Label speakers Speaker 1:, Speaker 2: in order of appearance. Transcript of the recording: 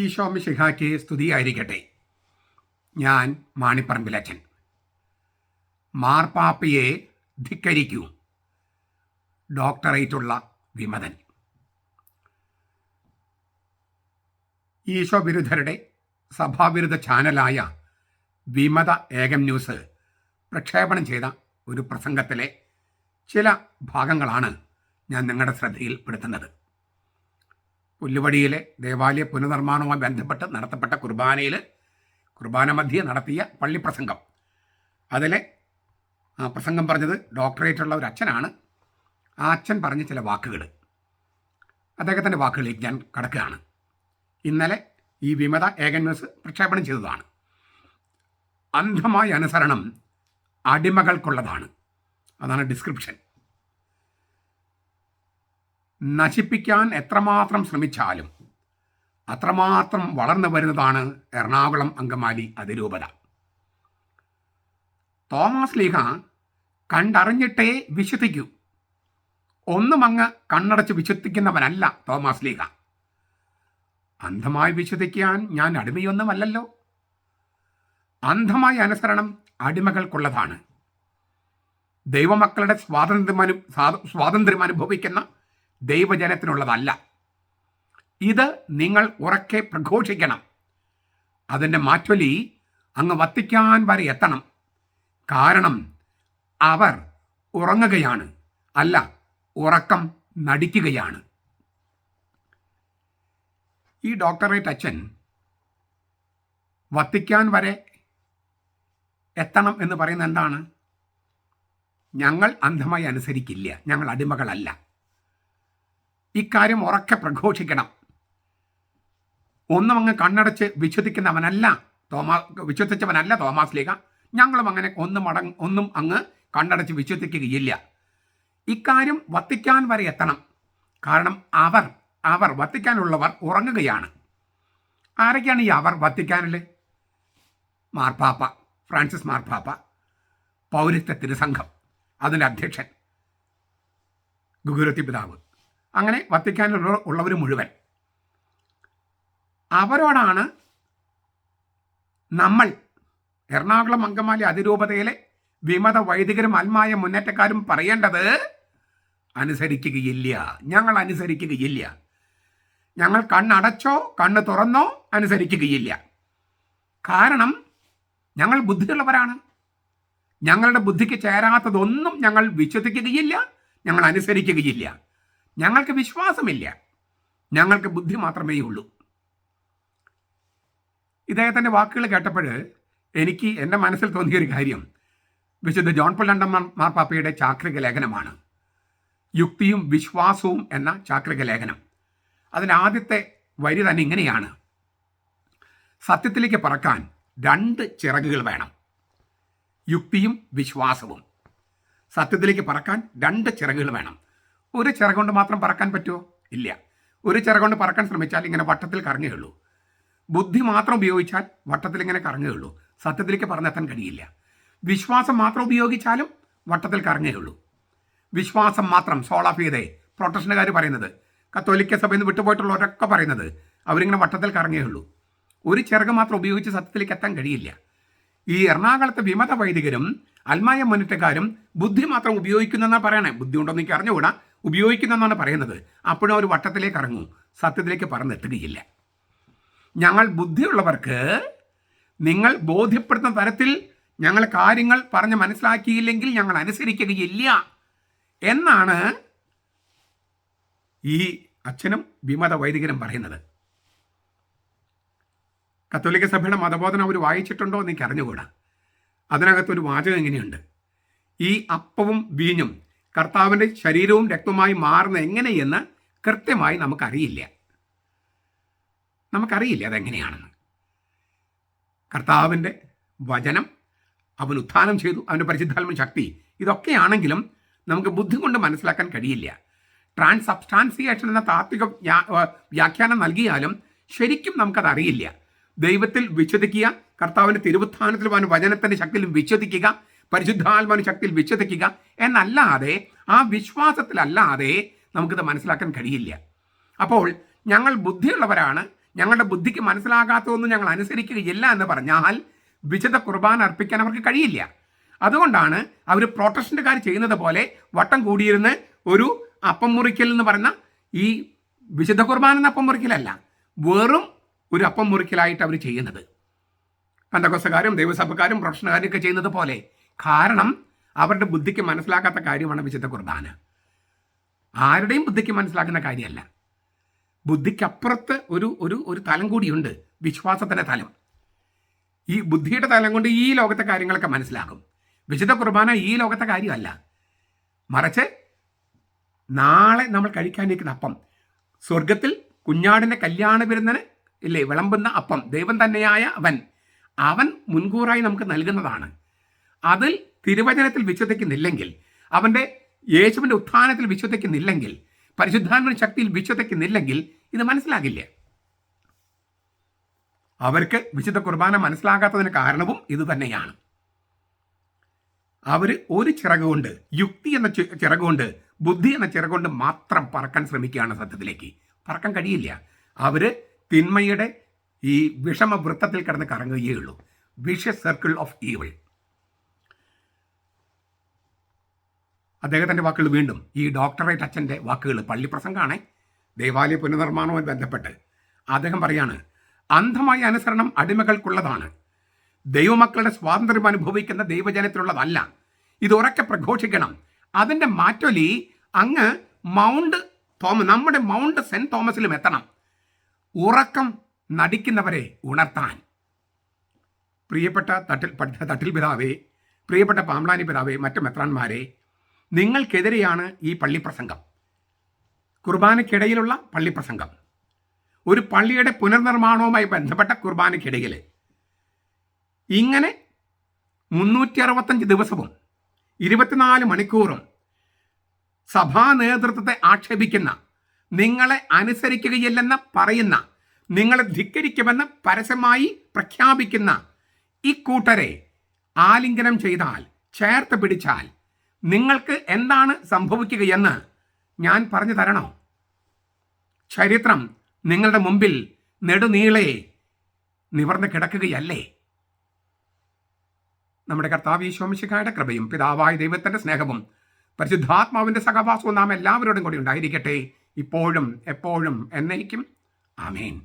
Speaker 1: ഈശോ മിശിഹായ്ക്ക് സ്തുതിയായിരിക്കട്ടെ. ഞാൻ മാണിപ്പറമ്പിലച്ചൻ മാർപ്പാപ്പയെ ധിക്കരിക്കൂ. ഡോക്ടറേറ്റുള്ള വിമതൻ. ഈശോ വിരുദ്ധരുടെ സഭാവിരുദ്ധ ചാനലായ വിമത ഏകം ന്യൂസ് പ്രക്ഷേപണം ചെയ്ത ഒരു പ്രസംഗത്തിലെ ചില ഭാഗങ്ങളാണ് ഞാൻ നിങ്ങളുടെ ശ്രദ്ധയിൽപ്പെടുത്തുന്നത് പുല്ലുവടിയിലെ ദേവാലയ പുനർനിർമ്മാണവുമായി ബന്ധപ്പെട്ട് നടത്തപ്പെട്ട കുർബാനയിൽ കുർബാന മധ്യേ നടത്തിയ പള്ളിപ്രസംഗം അതിലെ പ്രസംഗം പറഞ്ഞത് ഡോക്ടറേറ്റുള്ള ഒരു അച്ഛനാണ്. ആ അച്ഛൻ പറഞ്ഞ ചില വാക്കുകൾ അദ്ദേഹത്തിന്റെ വാക്കുകളിലേക്ക് ഞാൻ കടക്കുകയാണ്. ഇന്നലെ ഈ വിമത ഏകൻ ന്യൂസ് പ്രക്ഷേപണം ചെയ്തതാണ്. അന്ധമായ അനുസരണം അടിമകൾക്കുള്ളതാണ്. അതാണ് ഡിസ്ക്രിപ്ഷൻ. നശിപ്പിക്കാൻ എത്രമാത്രം ശ്രമിച്ചാലും അത്രമാത്രം വളർന്നു വരുന്നതാണ് എറണാകുളം അങ്കമാലി അതിരൂപത. തോമസ് ലീഹ കണ്ടറിഞ്ഞിട്ടേ വിശ്വസിക്കൂ. ഒന്നും അങ്ങ് കണ്ണടച്ച് വിശ്വസിക്കുന്നവനല്ല തോമസ് ലീഹ. അന്ധമായി വിശ്വസിക്കാൻ ഞാൻ അടിമയൊന്നുമല്ലല്ലോ. അന്ധമായ അനുസരണം അടിമകൾക്കുള്ളതാണ്. ദൈവമക്കളുടെ സ്വാതന്ത്ര്യമനു സ്വാതന്ത്ര്യം അനുഭവിക്കുന്ന ദൈവജനത്തിനുള്ളതല്ല. ഇത് നിങ്ങൾ ഉറക്കെ പ്രഘോഷിക്കണം. അതിന്റെ മാറ്റൊലി അങ്ങ് വത്തിക്കാൻ വരെ എത്തണം. കാരണം അവർ ഉറങ്ങുകയാണ്. അല്ല ഉറക്കം നടിക്കുകയാണ്. ഈ ഡോക്ടറേറ്റ് അച്ഛൻ വത്തിക്കാൻ വരെ എത്തണം എന്ന് പറയുന്നത് എന്താണ്? ഞങ്ങൾ അന്ധമായി അനുസരിക്കില്ല. ഞങ്ങൾ അടിമകളല്ല. ഇക്കാര്യം ഉറക്കെ പ്രഘോഷിക്കണം. ഒന്നും അങ്ങ് കണ്ണടച്ച് വിശ്വസിക്കുന്നവനല്ല തോമാ വിശ്വസിച്ചവനല്ല തോമാസ് ലീഗ. ഞങ്ങളും അങ്ങനെ ഒന്നും അടങ് ഒന്നും അങ്ങ് കണ്ണടച്ച് വിശ്വസിക്കുകയില്ല. ഇക്കാര്യം വത്തിക്കാൻ വരെ എത്തണം. കാരണം അവർ അവർ വത്തിക്കാനുള്ളവർ ഉറങ്ങുകയാണ്. ആരൊക്കെയാണ് ഈ അവർ വത്തിക്കാനിൽ മാർപ്പാപ്പ ഫ്രാൻസിസ് മാർപ്പാപ്പ പൗരത്വ തിരുസംഘം അതിന്റെ അധ്യക്ഷൻ ഗുഗുരത്തി പിതാവ്. അങ്ങനെ വത്തിക്കാനുള്ള ഉള്ളവർ മുഴുവൻ. അവരോടാണ് നമ്മൾ എറണാകുളം അങ്കമാലി അതിരൂപതയിലെ വിമത വൈദികരും ആത്മായ മുന്നേറ്റക്കാരും പറയേണ്ടത് അനുസരിക്കുകയില്ല. ഞങ്ങൾ അനുസരിക്കുകയില്ല. ഞങ്ങൾ കണ്ണടച്ചോ കണ്ണ് തുറന്നോ അനുസരിക്കുകയില്ല. കാരണം ഞങ്ങൾ ബുദ്ധിയുള്ളവരാണ്. ഞങ്ങളുടെ ബുദ്ധിക്ക് ചേരാത്തതൊന്നും ഞങ്ങൾ വിശ്വസിക്കുകയില്ല ഞങ്ങൾ അനുസരിക്കുകയില്ല. ഞങ്ങൾക്ക് വിശ്വാസമില്ല. ഞങ്ങൾക്ക് ബുദ്ധി മാത്രമേ ഉള്ളൂ. ഇദ്ദേഹത്തിന്റെ വാക്കുകൾ കേട്ടപ്പോൾ എനിക്ക് എന്റെ മനസ്സിൽ തോന്നിയൊരു കാര്യം. വിശുദ്ധ ജോൺ പൊല്ലണ്ടൻ മാർപ്പാപ്പയുടെ ചാക്രിക ലേഖനമാണ്. യുക്തിയും വിശ്വാസവും എന്ന ചാക്രിക ലേഖനം. അതിന്റെ ആദ്യത്തെ വരി തന്നെ ഇങ്ങനെയാണ്. സത്യത്തിലേക്ക് പറക്കാൻ രണ്ട് ചിറകുകൾ വേണം. യുക്തിയും വിശ്വാസവും. സത്യത്തിലേക്ക് പറക്കാൻ രണ്ട് ചിറകുകൾ വേണം. ഒരു ചിറകൊണ്ട് മാത്രം പറക്കാൻ പറ്റുമോ ഇല്ല. ഒരു ചിറകൊണ്ട് പറക്കാൻ ശ്രമിച്ചാൽ ഇങ്ങനെ വട്ടത്തിൽ കറങ്ങുകയുള്ളൂ. ബുദ്ധി മാത്രം ഉപയോഗിച്ചാൽ വട്ടത്തിൽ ഇങ്ങനെ കറങ്ങുകയുള്ളൂ. സത്യത്തിലേക്ക് പറഞ്ഞെത്താൻ കഴിയില്ല. വിശ്വാസം മാത്രം ഉപയോഗിച്ചാലും വട്ടത്തിൽ കറങ്ങുകയുള്ളൂ. വിശ്വാസം മാത്രം സോളാഫീതെ പ്രൊട്ടക്ഷനുകാർ പറയുന്നത് കത്തോലിക്ക സഭയിൽ നിന്ന് വിട്ടുപോയിട്ടുള്ളവരൊക്കെ പറയുന്നത് അവരിങ്ങനെ വട്ടത്തിൽ കറങ്ങുകയുള്ളൂ. ഒരു ചിറക് മാത്രം ഉപയോഗിച്ച് സത്യത്തിലേക്ക് എത്താൻ കഴിയില്ല. ഈ എറണാകുളത്തെ വിമത വൈദികരും അൽമായ മുന്നേറ്റക്കാരും ബുദ്ധി മാത്രം ഉപയോഗിക്കുന്നെന്നാണ് പറയണേ. ബുദ്ധി ഉണ്ടോ എനിക്ക് അറിഞ്ഞുകൂടാ. ഉപയോഗിക്കുന്നെന്നാണ് പറയുന്നത്. അപ്പോഴും അവർ വട്ടത്തിലേക്ക് ഇറങ്ങും. സത്യത്തിലേക്ക് പറന്നെത്തുകയില്ല. ഞങ്ങൾ ബുദ്ധിയുള്ളവർക്ക് നിങ്ങൾ ബോധ്യപ്പെടുന്ന തരത്തിൽ ഞങ്ങൾ കാര്യങ്ങൾ പറഞ്ഞ് മനസ്സിലാക്കിയില്ലെങ്കിൽ ഞങ്ങൾ അനുസരിക്കുകയില്ല. എന്നാണ് ഈ അച്ഛനും വിമത വൈദികനും പറയുന്നത്. കത്തോലിക്ക സഭയുടെ മതബോധനം അവർ വായിച്ചിട്ടുണ്ടോ എന്ന് എനിക്ക് അറിഞ്ഞുകൂടാ അതിനകത്തൊരു വാചകം എങ്ങനെയുണ്ട് ഈ അപ്പവും വീഞ്ഞും കർത്താവിന്റെ ശരീരവും രക്തവുമായി മാറുന്ന എങ്ങനെയെന്ന് കൃത്യമായി നമുക്കറിയില്ല. നമുക്കറിയില്ല അതെങ്ങനെയാണെന്ന്. കർത്താവിന്റെ വചനം അവൻ ഉത്ഥാനം ചെയ്തു അവന്റെ പരിശുദ്ധാത്മ ശക്തി. ഇതൊക്കെയാണെങ്കിലും നമുക്ക് ബുദ്ധി കൊണ്ട് മനസ്സിലാക്കാൻ കഴിയില്ല. ട്രാൻസ് സബ്സ്റ്റാൻസിയേഷൻ എന്ന താത്വിക വ്യാഖ്യാനം നൽകിയാലും ശരിക്കും നമുക്കത് അറിയില്ല ദൈവത്തിൽ വിശ്വസിക്കുക കർത്താവിന്റെ തിരുവുത്ഥാനത്തിലും അവൻ വചനത്തിന്റെ ശക്തിയിലും വിശ്വസിക്കുക പരിശുദ്ധാത്മാവിന്റെ ശക്തിയിൽ വിശ്വസിക്കുക എന്നല്ലാതെ ആ വിശ്വാസത്തിലല്ലാതെ നമുക്കിത് മനസ്സിലാക്കാൻ കഴിയില്ല. അപ്പോൾ ഞങ്ങൾ ബുദ്ധിയുള്ളവരാണ്. ഞങ്ങളുടെ ബുദ്ധിക്ക് മനസ്സിലാകാത്തതൊന്നും ഞങ്ങൾ അനുസരിക്കുകയില്ല എന്ന് പറഞ്ഞാൽ വിശുദ്ധ കുർബാന അർപ്പിക്കാൻ അവർക്ക് കഴിയില്ല. അതുകൊണ്ടാണ് അവർ പ്രൊട്ടസ്റ്റന്റുകാർ ചെയ്യുന്നത് പോലെ വട്ടം കൂടിയിരുന്ന് ഒരു അപ്പം മുറിക്കൽ എന്ന് പറയുന്ന ഈ വിശുദ്ധ കുർബാന എന്ന അപ്പം മുറിക്കലല്ല വെറും ഒരു അപ്പം മുറിക്കലായിട്ട് അവർ ചെയ്യുന്നത്. കന്തകോസക്കാരും ദൈവസഭക്കാരും പ്രൊട്ടക്ഷനുകാരും ഒക്കെ ചെയ്യുന്നത് പോലെ കാരണം അവരുടെ ബുദ്ധിക്ക് മനസ്സിലാക്കാത്ത കാര്യമാണ് വിശുദ്ധ കുർബാന ആരുടെയും ബുദ്ധിക്ക് മനസ്സിലാക്കുന്ന കാര്യമല്ല. ബുദ്ധിക്കപ്പുറത്ത് ഒരു ഒരു ഒരു തലം കൂടിയുണ്ട്. വിശ്വാസത്തിന്റെ തലം. ഈ ബുദ്ധിയുടെ തലം കൊണ്ട് ഈ ലോകത്തെ കാര്യങ്ങളൊക്കെ മനസ്സിലാക്കും. വിശുദ്ധ കുർബാന ഈ ലോകത്തെ കാര്യമല്ല. മറിച്ച് നാളെ നമ്മൾ കഴിക്കാനിരിക്കുന്ന അപ്പം സ്വർഗത്തിൽ കുഞ്ഞാടിന്റെ കല്യാണ വിരുന്നന് ഇല്ലേ വിളമ്പുന്ന അപ്പം ദൈവം തന്നെയായ അവൻ അവൻ മുൻകൂറായി നമുക്ക് നൽകുന്നതാണ്. അതിൽ തിരുവചനത്തിൽ വിശ്വസിക്കുന്നില്ലെങ്കിൽ അവന്റെ യേശുവിന്റെ ഉത്ഥാനത്തിൽ വിശ്വസിക്കുന്നില്ലെങ്കിൽ പരിശുദ്ധാത്മ ശക്തിയിൽ വിശ്വസിക്കുന്നില്ലെങ്കിൽ ഇത് മനസ്സിലാകില്ല. അവർക്ക് വിശുദ്ധ കുർബാന മനസ്സിലാകാത്തതിന് കാരണവും ഇത് തന്നെയാണ്. അവർ ഒരു ചിറകുകൊണ്ട് യുക്തി എന്ന ചിറകുകൊണ്ട് ബുദ്ധി എന്ന ചിറകുകൊണ്ട് മാത്രം പറക്കാൻ ശ്രമിക്കുകയാണ് സത്യത്തിലേക്ക്. പറക്കാൻ കഴിയില്ല. അവർ തിന്മയുടെ ഈ വിഷമ വൃത്തത്തിൽ കിടന്ന് കറങ്ങുകയേ ഉള്ളൂ. വിഷ സർക്കിൾ ഓഫ് ഈവിൾ അദ്ദേഹത്തിന്റെ വാക്കുകൾ വീണ്ടും ഈ ഡോക്ടറേറ്റ് അച്ഛന്റെ വാക്കുകൾ പള്ളിപ്രസംഗാണേ. ദേവാലയ പുനർനിർമ്മാണവുമായി ബന്ധപ്പെട്ട് അദ്ദേഹം പറയാണ് അന്ധമായ അനുസരണം അടിമകൾക്കുള്ളതാണ്. ദൈവമക്കളുടെ സ്വാതന്ത്ര്യം അനുഭവിക്കുന്ന ദൈവജനത്തിലുള്ളതല്ല. ഇത് ഉറക്കെ പ്രഘോഷിക്കണം. അതിന്റെ മാറ്റൊലി അങ്ങ് മൗണ്ട് തോമ നമ്മുടെ മൗണ്ട് സെന്റ് തോമസിലും എത്തണം. ഉറക്കം നടിക്കുന്നവരെ ഉണർത്താൻ. പ്രിയപ്പെട്ട തട്ടിൽ തട്ടിൽ പിതാവേ പ്രിയപ്പെട്ട പാമ്പ്ലാനി പിതാവേ മറ്റു മെത്രാന്മാരെ നിങ്ങൾക്കെതിരെയാണ് ഈ പള്ളിപ്രസംഗം. കുർബാനയ്ക്കിടയിലുള്ള പള്ളിപ്രസംഗം. ഒരു പള്ളിയുടെ പുനർനിർമ്മാണവുമായി ബന്ധപ്പെട്ട കുർബാനയ്ക്കിടയിൽ ഇങ്ങനെ മുന്നൂറ്റി അറുപത്തഞ്ച് ദിവസവും ഇരുപത്തിനാല് മണിക്കൂറും സഭാ നേതൃത്വത്തെ ആക്ഷേപിക്കുന്ന നിങ്ങളെ അനുസരിക്കുകയില്ലെന്ന് പറയുന്ന നിങ്ങളെ ധിക്കരിക്കുമെന്ന് പരസ്യമായി പ്രഖ്യാപിക്കുന്ന ഇക്കൂട്ടരെ കൂട്ടരെ ആലിംഗനം ചെയ്താൽ ചേർത്ത് പിടിച്ചാൽ നിങ്ങൾക്ക് എന്താണ് സംഭവിക്കുകയെന്ന് ഞാൻ പറഞ്ഞു തരണോ? ചരിത്രം നിങ്ങളുടെ മുമ്പിൽ നെടുനീളെ നിവർന്ന് കിടക്കുകയല്ലേ? നമ്മുടെ കർത്താവ് ഈശോമിശിഖായുടെ കൃപയും പിതാവായ ദൈവത്തിന്റെ സ്നേഹവും പരിശുദ്ധാത്മാവിന്റെ സഹവാസവും നാം എല്ലാവരോടും കൂടി ഉണ്ടായിരിക്കട്ടെ. ഇപ്പോഴും എപ്പോഴും എന്നേക്കും. ആമേൻ.